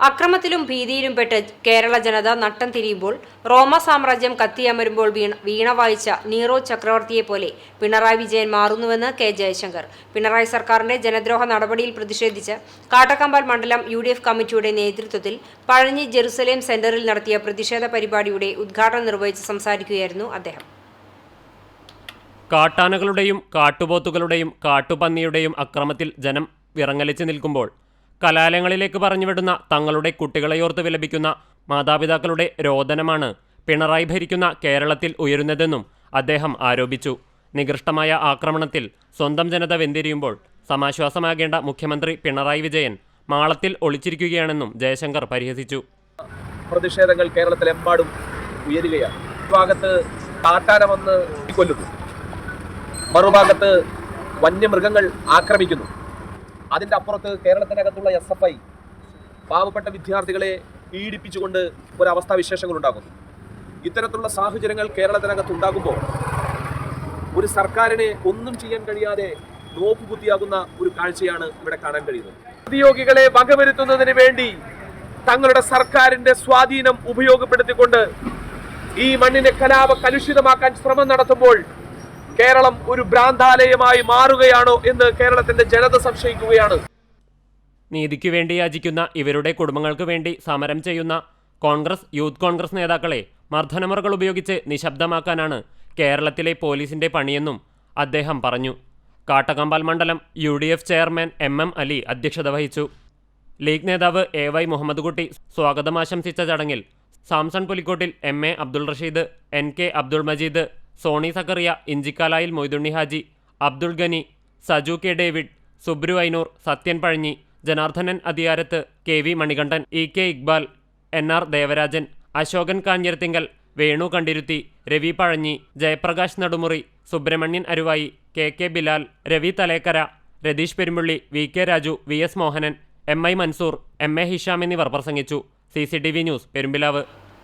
അക്രമത്തിലും ഭീതിയിലും പെട്ട് കേരള ജനത നട്ടം തിരിയുമ്പോൾ റോമ സാമ്രാജ്യം കത്തിയമരുമ്പോൾ വീണ വീണ വായിച്ച നീറോ ചക്രവർത്തിയെ പോലെ പിണറായി വിജയൻ മാറുന്നുവെന്ന് കെ ജയശങ്കർ. പിണറായി സർക്കാരിന്റെ ജനദ്രോഹ നടപടിയിൽ പ്രതിഷേധിച്ച് കാട്ടക്കമ്പാൽ മണ്ഡലം യു കമ്മിറ്റിയുടെ നേതൃത്വത്തിൽ പഴഞ്ഞി ജെറുസലേം സെന്ററിൽ നടത്തിയ പ്രതിഷേധ പരിപാടിയുടെ ഉദ്ഘാടനം നിർവഹിച്ച് സംസാരിക്കുകയായിരുന്നു അദ്ദേഹം. കാട്ടാനകളുടെയും കാട്ടുപോത്തുകളുടെയും കാട്ടുപന്നിയുടെയും അക്രമത്തിൽ ജനം വിറങ്ങലിച്ച് നിൽക്കുമ്പോൾ കലാലയങ്ങളിലേക്ക് പറഞ്ഞുവിടുന്ന തങ്ങളുടെ കുട്ടികളെയോർത്ത് വിലപിക്കുന്ന മാതാപിതാക്കളുടെ രോദനമാണ് പിണറായി ഭരിക്കുന്ന കേരളത്തിൽ ഉയരുന്നതെന്നും അദ്ദേഹം ആരോപിച്ചു. നികൃഷ്ടമായ ആക്രമണത്തിൽ സ്വന്തം ജനത വെന്തിരിയുമ്പോൾ സമാശ്വാസമാകേണ്ട മുഖ്യമന്ത്രി പിണറായി വിജയൻ മാളത്തിൽ ഒളിച്ചിരിക്കുകയാണെന്നും ജയശങ്കർ പരിഹസിച്ചു. പ്രതിഷേധങ്ങൾ കേരളത്തിലെമ്പാടും ഉയരുകയാണ്. ഭാഗത്ത് കാട്ടാന കൊല്ലുന്നു. മറുഭാഗത്ത് വന്യമൃഗങ്ങൾ ആക്രമിക്കുന്നു. അതിന്റെ അപ്പുറത്ത് കേരളത്തിനകത്തുള്ള എസ് എഫ് ഐ പാവപ്പെട്ട വിദ്യാർത്ഥികളെ പീഡിപ്പിച്ചുകൊണ്ട് ഒരവസ്ഥാ വിശേഷങ്ങൾ ഉണ്ടാകുന്നു ഇത്തരത്തിലുള്ള സാഹചര്യങ്ങൾ കേരളത്തിനകത്ത് ഉണ്ടാകുമ്പോൾ ഒരു സർക്കാരിനെ ഒന്നും ചെയ്യാൻ കഴിയാതെ നോക്കുകുത്തിയാകുന്ന ഒരു കാഴ്ചയാണ് ഇവിടെ കാണാൻ കഴിയുന്നത്. പ്രതിയോഗികളെ വകവരുത്തുന്നതിന് വേണ്ടി തങ്ങളുടെ സർക്കാരിന്റെ സ്വാധീനം ഉപയോഗപ്പെടുത്തിക്കൊണ്ട് ഈ മണ്ണിനെ കലാപ കലുഷിതമാക്കാൻ ശ്രമം നടത്തുമ്പോൾ കേരളം ഒരു ഭ്രാന്താലയമായി മാറുകയാണോ എന്ന് കേരളത്തിന്റെ ജനത സംശയിക്കുകയാണ്. നീതിക്കു വേണ്ടി യാചിക്കുന്ന ഇവരുടെ കുടുംബങ്ങൾക്ക് വേണ്ടി സമരം ചെയ്യുന്ന കോൺഗ്രസ് യൂത്ത് കോൺഗ്രസ് നേതാക്കളെ മർദ്ദനമുറകൾ ഉപയോഗിച്ച് നിശബ്ദമാക്കാനാണ് കേരളത്തിലെ പോലീസിന്റെ പണിയെന്നും അദ്ദേഹം പറഞ്ഞു. കാട്ടകമ്പാൽ മണ്ഡലം U D F chairman M M Ali അധ്യക്ഷത വഹിച്ചു. ലീഗ് നേതാവ് എ വൈ മുഹമ്മദ് കുട്ടി സ്വാഗതം ആശംസിച്ച ചടങ്ങിൽ Samson Pulikkottil M A Abdul Rasheed N K Abdul Majeed Sony Zachariah Inchikkalayil Moithunni Haji Abdul Gani Saju K David Subru Ainoor Sathyan Pazhanji Janardhanan Adhikarath K V Manikandan E K Iqbal N R Devarajan Ashokan Kanjirathingal Venu Kandiruthi Ravi Pazhanji Jayaprakash Nadumuri Subramanian Aruvayi K K Bilal Ravi Thalekkara Ratheesh Perumbully V K Raju V S Mohanan M I Mansoor M A Hisham എന്നിവർ പ്രസംഗിച്ചു. C C T V news Perumpilavu.